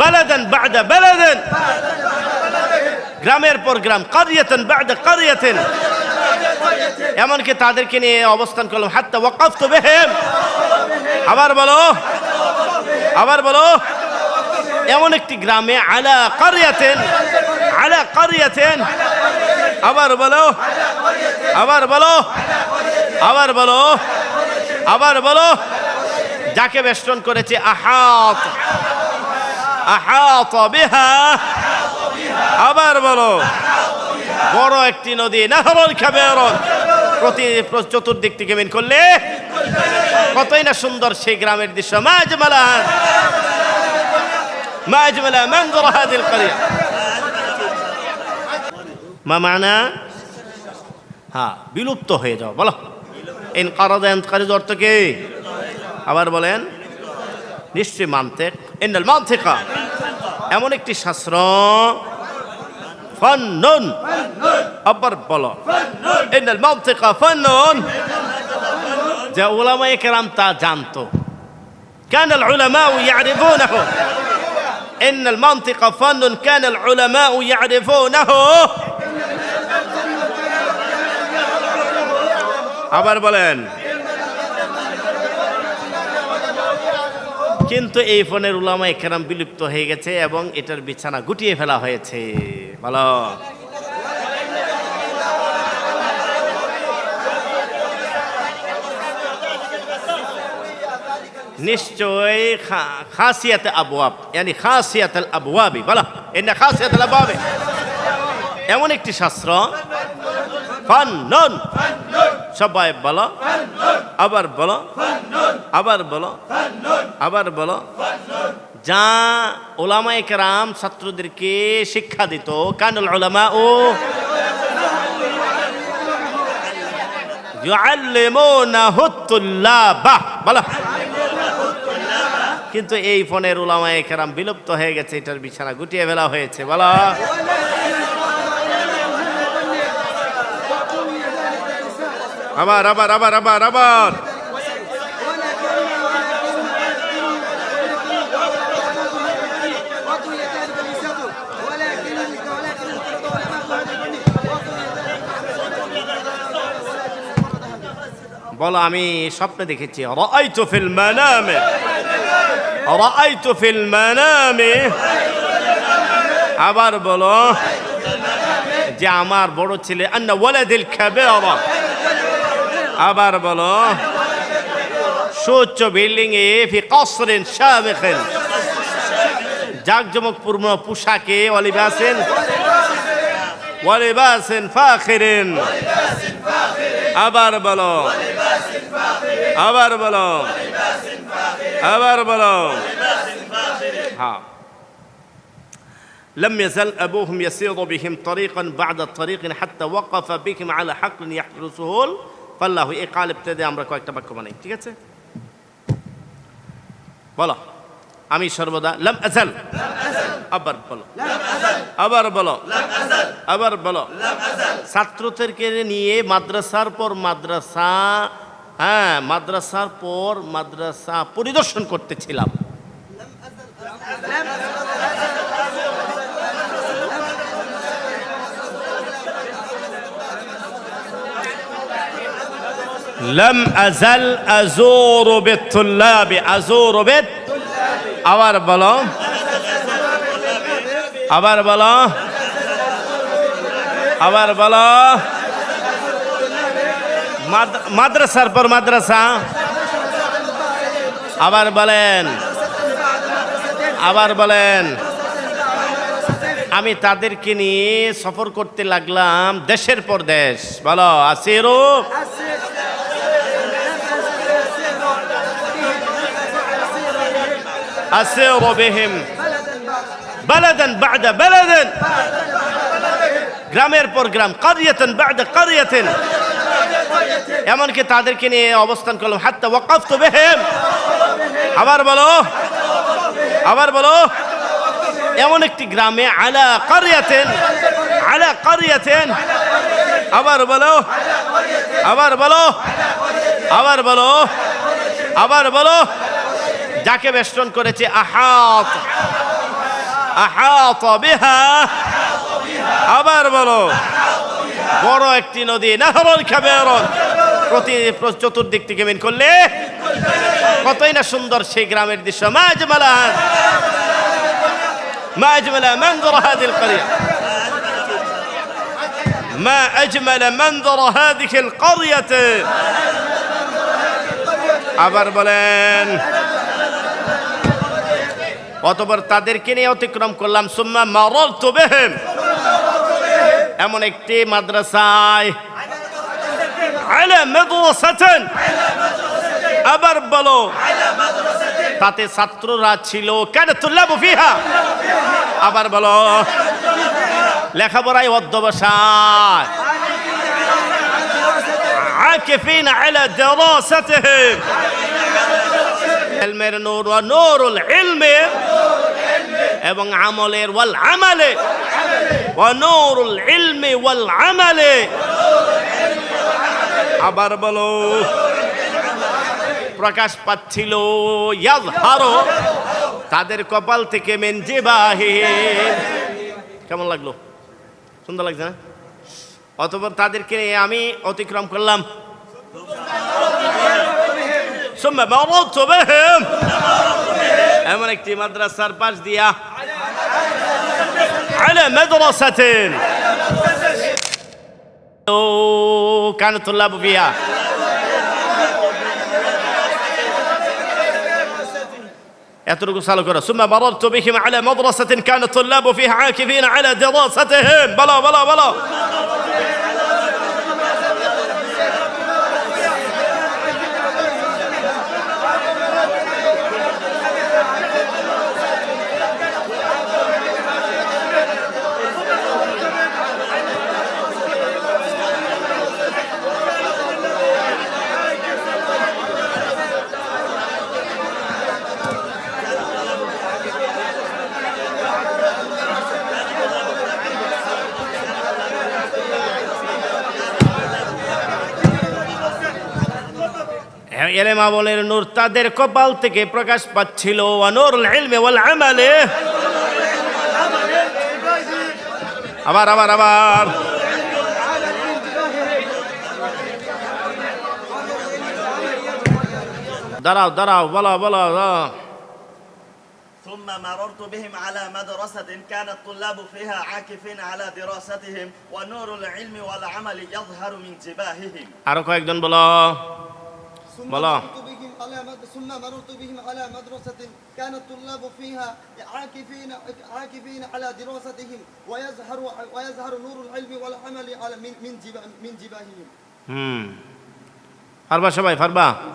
Kaladan বাদা Kaladan. গ্রামের পর গ্রাম, কারিয়াতেন বাদা কারিয়াতেন। এমনকি তাদেরকে নিয়ে অবস্থান করলাম, হাত্তা ওয়াকাফ তো বেহেম। আবার বলো আবার বলো, এমন একটি গ্রামে আলা কারিয়াতেন আলা কারিয়াতেন। আবার বলো আবার বলো আবার বলো আবার বলো, যাকে বেষ্টন করেছে আহাত। আবার বলো, বড় একটি নদী নাহরল খাবেরন প্রতি চতুর্দিক থেকে মেন করলে কতই না সুন্দর সেই গ্রামের দৃশ্য। মাজমালা মাজমালা মঞ্জুর হাদিল করিয়া। মা মানা? হ্যাঁ বিলুপ্ত হয়ে যাও, বলো। ইন কারাদা ইনকারিজ অর্থ কি? আবার বলেন, নিশ্চয়ই মানতে ইন্নাল মান্তিকা এমন একটি শাস্ত্র ফান্নুন আবার বলো ইন্নাল মান্তিকা ফান্নুন যা উলামায়ে কেরাম তা জানতো كان العلماء يعرفونه إن المنطق فن كان العلماء يعرفونه আবার বলেন কিন্তু এই ফোনের উলামা একরাম বিলুপ্ত হয়ে গেছে এবং এটার বিছানা গুটিয়ে ফেলা হয়েছে। বলো। নিশ্চয় খাসিয়াত আবওয়াব, ইয়ানি খাসিয়াত আল আবওয়াবি, বলো। এটা খাসিয়াত আল এমন একটি শাস্ত্র। ফান্নুন। সবাই বলো। আবার বলো। আবার বলো। আবার বলো। যা ওলামা একরাম ছাত্রদেরকে শিক্ষা দিত, কানুল ওলামা ও কিন্তু এই ফোনের ওলামা কেরাম বিলুপ্ত হয়ে গেছে, এটার বিছানা গুটিয়ে ফেলা হয়েছে। বলা। আবার আবার আবার আবার আবার বলো, আমি স্বপ্নে দেখেছি। রাআইতু ফিল মানামে। রাআইতু ফিল মানামে। আবার বলো যে আমার বড় ছেলে আন্না ওয়ালাদিল কাবেরা আবার বলো সুচ্চ বিল্ডিং এ ফি কসরিন শামিখিন জাকজমকপূর্ণ পোশাকে ওয়ালিবাসেন ওয়ালিবাসেন ফাখিরিন আবার বলো আবার বলো আবার বলো হ্যাঁ لم يزل أبوهم يسير بهم طريقا بعد طريق حتى وقف بهم على حق يحرسه পাল্লাহ এ কাল দে, আমরা কয়েকটা বাক্য বানাই, ঠিক আছে? বলো। আমি সর্বদা, লম আজাল আবার বলো। আবার বলো। আবার বলো। ছাত্রদেরকে নিয়ে মাদ্রাসার পর মাদ্রাসা হ্যাঁ মাদ্রাসার পর মাদ্রাসা পরিদর্শন করতেছিলাম। লম আজাল আজোর আজোর আবার বল। আবার বলো। আবার বলো। মাদ্রাসার পর মাদ্রাসা। আবার বলেন। আবার বলেন। আমি তাদেরকে নিয়ে সফর করতে লাগলাম দেশের পর দেশ। বলো, আসিরো। أسير بهم بلدا بعد بلد গ্রামের পর গ্রাম কারিয়াতেন বাদা কারিয়াতেন এমনকি তাদেরকে নিয়ে অবস্থান করলাম হাত্তা ওয়াকাফ তো বেহেম আবার বলো আবার বলো এমন একটি গ্রামে আলা কারিয়াতেন আলা কারিয়াতেন আবার বলো আবার বলো আবার বলো আবার বলো যাকে বেষ্টন করেছে আহাত আহাত বিহা আবার বলো বড় একটি নদী নাহরল খাবেরন প্রতি প্র- চতুর্দিক থেকে মেন করলে কতই না সুন্দর সেই গ্রামের দৃশ্য মাজমালা মাজমালা منظر هذه القرية ما أجمل منظر هذه القرية আবার বলেন অতপর তাদেরকে নিয়ে অতিক্রম করলাম সুম্মা মারাতু বিহিম এমন একটি মাদ্রাসায় আবার বলো তাতে ছাত্ররা ছিল কেন তুল্লা মুফিহা আবার বলো লেখাপড়ায় অধ্যবসায় عاكفين على دراستهم علم النور ونور العلم এবং আমলের ওয়াল আমালে। নূরুল ইলমে ওয়াল আমালে। আবার বলো, প্রকাশ পাচ্ছিল, ইয়াজহারো, তাদের কপাল থেকে মেনজে বাহে কেমন লাগল? সুন্দর লাগছে না? অতপর তাদেরকে আমি অতিক্রম করলাম। এমন একটি মাদ্রাসার পাশ দিয়া على مدرسة كان الطلاب فيها. يتركوا سالكورا ثم مررت بهم على مدرسة كان الطلاب فيها عاكفين على دراستهم. بلا بلا بلا. এলেম আমলের নূর তাদের কপাল থেকে প্রকাশ পাচ্ছিল নূর ইলমে ওয়াল আমালে আবার আবার আবার দাঁড়াও দাঁড়াও বলো বলো বলো। ثم مررت بهم على مدرسة كان الطلاب فيها عاكفين على دراستهم ونور العلم والعمل يظهر من جباههم আরো কয়েকজন বলো ثم بلا على ثم مررت بهم على مدرسة كان الطلاب فيها عاكفين عاكفين على دراستهم ويزهر ويزهر نور العلم والعمل على من من جباههم. امم. فربا شباب فربا.